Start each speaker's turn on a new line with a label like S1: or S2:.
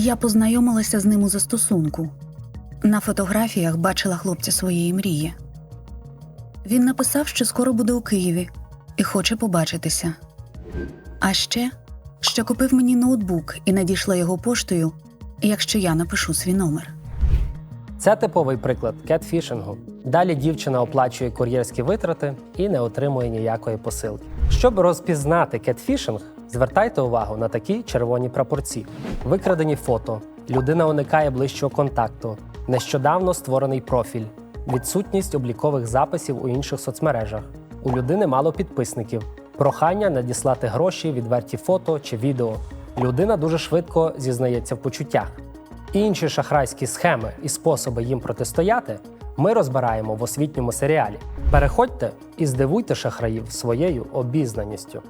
S1: Я познайомилася з ним у застосунку. На фотографіях бачила хлопця своєї мрії. Він написав, що скоро буде у Києві і хоче побачитися. А ще, що купив мені ноутбук і надійшла його поштою, якщо я напишу свій номер.
S2: Це типовий приклад кетфішингу. Далі дівчина оплачує кур'єрські витрати і не отримує ніякої посилки. Щоб розпізнати кетфішинг, звертайте увагу на такі червоні прапорці: викрадені фото, людина уникає ближчого контакту, нещодавно створений профіль, відсутність облікових записів у інших соцмережах. У людини мало підписників, прохання надіслати гроші, відверті фото чи відео. Людина дуже швидко зізнається в почуттях. Інші шахрайські схеми і способи їм протистояти ми розбираємо в освітньому серіалі. Переходьте і здивуйте шахраїв своєю обізнаністю.